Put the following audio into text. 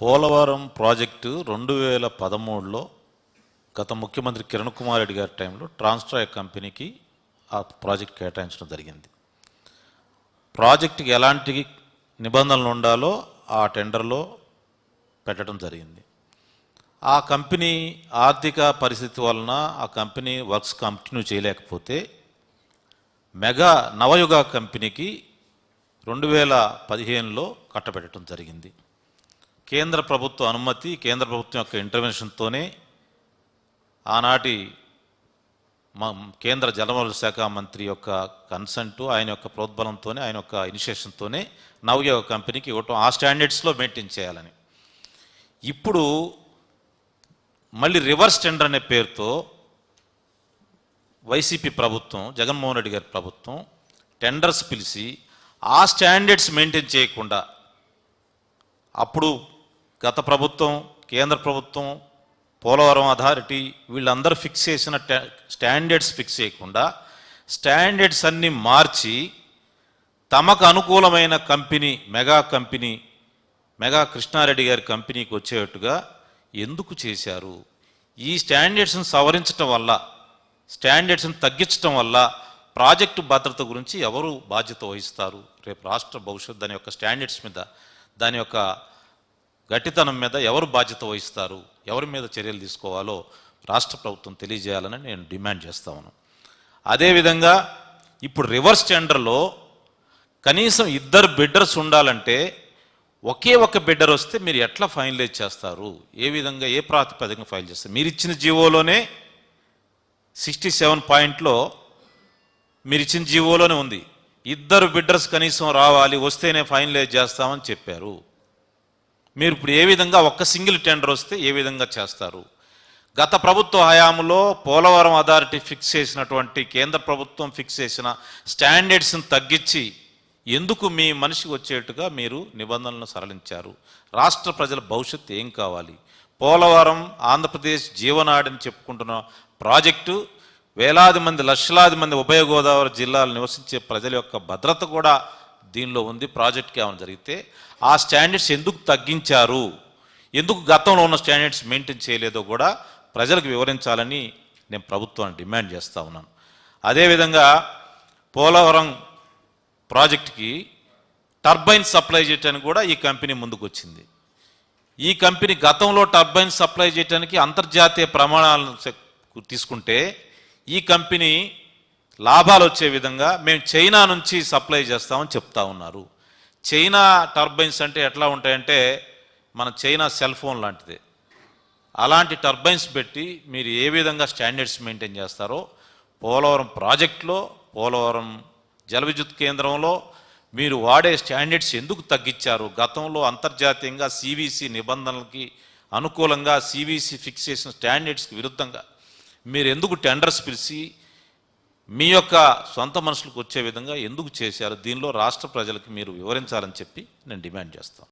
Polavaram project రెండు వేల పదమూడులో గత ముఖ్యమంత్రి కిరణ్ కుమార్ రెడ్డి గారి టైంలో ట్రాన్స్ట్రాయ్ కంపెనీకి ఆ ప్రాజెక్ట్ కేటాయించడం జరిగింది. ప్రాజెక్టుకి ఎలాంటి నిబంధనలు ఉండాలో ఆ టెండర్లో పెట్టడం జరిగింది. ఆ కంపెనీ ఆర్థిక పరిస్థితి వలన ఆ కంపెనీ వర్క్స్ కంటిన్యూ చేయలేకపోతే మెగా నవయుగ కంపెనీకి రెండు వేల పదిహేనులో కట్టబెట్టడం జరిగింది. కేంద్ర ప్రభుత్వ అనుమతి కేంద్ర ప్రభుత్వం యొక్క ఇంటర్వెన్షన్తోనే ఆనాటి కేంద్ర జలవనరుల శాఖ మంత్రి యొక్క కన్సెంట్ ఆయన యొక్క ప్రోద్బలంతోనే ఆయన యొక్క ఇనిషియేషన్తోనే నవయోగ కంపెనీకి ఇవ్వటం ఆ స్టాండర్డ్స్లో మెయింటైన్ చేయాలని. ఇప్పుడు మళ్ళీ రివర్స్ టెండర్ అనే పేరుతో వైసీపీ ప్రభుత్వం జగన్మోహన్ రెడ్డి గారి ప్రభుత్వం టెండర్స్ పిలిచి ఆ స్టాండర్డ్స్ మెయింటైన్ చేయకుండా అప్పుడు గత ప్రభుత్వం కేంద్ర ప్రభుత్వం పోలవరం అథారిటీ వీళ్ళందరూ ఫిక్స్ చేసిన స్టాండర్డ్స్ ఫిక్స్ చేయకుండా స్టాండర్డ్స్ అన్ని మార్చి తమకు అనుకూలమైన company mega company mega Krishna Reddy గారి కంపెనీకి వచ్చేటట్టుగా ఎందుకు చేశారు? ఈ స్టాండర్డ్స్ని సవరించడం వల్ల స్టాండర్డ్స్ని తగ్గించడం వల్ల ప్రాజెక్టు భద్రత గురించి ఎవరు బాధ్యత వహిస్తారు? రేపు రాష్ట్ర భవిష్యత్ దాని యొక్క స్టాండర్డ్స్ మీద దాని యొక్క గట్టితనం మీద ఎవరు బాధ్యత వహిస్తారు ఎవరి మీద చర్యలు తీసుకోవాలో రాష్ట్ర ప్రభుత్వం తెలియజేయాలని నేను డిమాండ్ చేస్తా ఉన్నాను. అదేవిధంగా ఇప్పుడు రివర్స్ టెండర్లో కనీసం ఇద్దరు బిడ్డర్స్ ఉండాలంటే ఒకే ఒక బిడ్డర్ వస్తే మీరు ఎట్లా ఫైనలైజ్ చేస్తారు? ఏ విధంగా ఏ ప్రాతిపదికన ఫైల్ చేస్తారు? మీరు ఇచ్చిన జీవోలోనే సిక్స్టీ సెవెన్ పాయింట్లో మీరు ఇచ్చిన జీవోలోనే ఉంది. ఇద్దరు బిడ్డర్స్ కనీసం రావాలి వస్తేనే ఫైనలైజ్ చేస్తామని చెప్పారు. మీరు ఇప్పుడు ఏ విధంగా ఒక్క సింగిల్ టెండర్ వస్తే ఏ విధంగా చేస్తారు? గత ప్రభుత్వ హయాంలో పోలవరం అథారిటీ ఫిక్స్ చేసినటువంటి కేంద్ర ప్రభుత్వం ఫిక్స్ చేసిన స్టాండర్డ్స్ని తగ్గించి ఎందుకు మీ మనిషికి వచ్చేట్టుగా మీరు నిబంధనలను సరళించారు? రాష్ట్ర ప్రజల భవిష్యత్తు ఏం కావాలి? పోలవరం ఆంధ్రప్రదేశ్ జీవనాడిని చెప్పుకుంటున్న ప్రాజెక్టు వేలాది మంది లక్షలాది మంది ఉభయ గోదావరి జిల్లాలు నివసించే ప్రజల యొక్క భద్రత కూడా దీనిలో ఉంది ప్రాజెక్ట్కి ఏమైనా జరిగితే ఆ స్టాండర్డ్స్ ఎందుకు తగ్గించారు? ఎందుకు గతంలో ఉన్న స్టాండర్డ్స్ మెయింటైన్ చేయలేదో కూడా ప్రజలకు వివరించాలని నేను ప్రభుత్వాన్ని డిమాండ్ చేస్తా ఉన్నాను. అదేవిధంగా పోలవరం ప్రాజెక్ట్కి టర్బైన్ సప్లై చేయడానికి కూడా ఈ కంపెనీ ముందుకు వచ్చింది ఈ కంపెనీ గతంలో టర్బైన్ సప్లై చేయడానికి అంతర్జాతీయ ప్రమాణాలను తీసుకుంటే ఈ కంపెనీ లాభాలు వచ్చే విధంగా మేము చైనా నుంచి సప్లై చేస్తామని చెప్తా ఉన్నారు. చైనా టర్బైన్స్ అంటే ఎట్లా ఉంటాయంటే మన చైనా సెల్ ఫోన్ లాంటిదే. అలాంటి టర్బైన్స్ పెట్టి మీరు ఏ విధంగా స్టాండర్డ్స్ మెయింటైన్ చేస్తారో పోలవరం ప్రాజెక్టులో పోలవరం జల విద్యుత్ కేంద్రంలో మీరు వాడే స్టాండర్డ్స్ ఎందుకు తగ్గించారు? గతంలో అంతర్జాతీయంగా సివిసి నిబంధనలకి అనుకూలంగా సివిసి ఫిక్స్ చేసిన స్టాండర్డ్స్కి విరుద్ధంగా మీరు ఎందుకు టెండర్స్ పిలిచి మీ యొక్క సొంత మనుషులకు వచ్చే విధంగా ఎందుకు చేశారు? దీనిలో రాష్ట్ర ప్రజలకు మీరు వివరించాలని చెప్పి నేను డిమాండ్ చేస్తాను.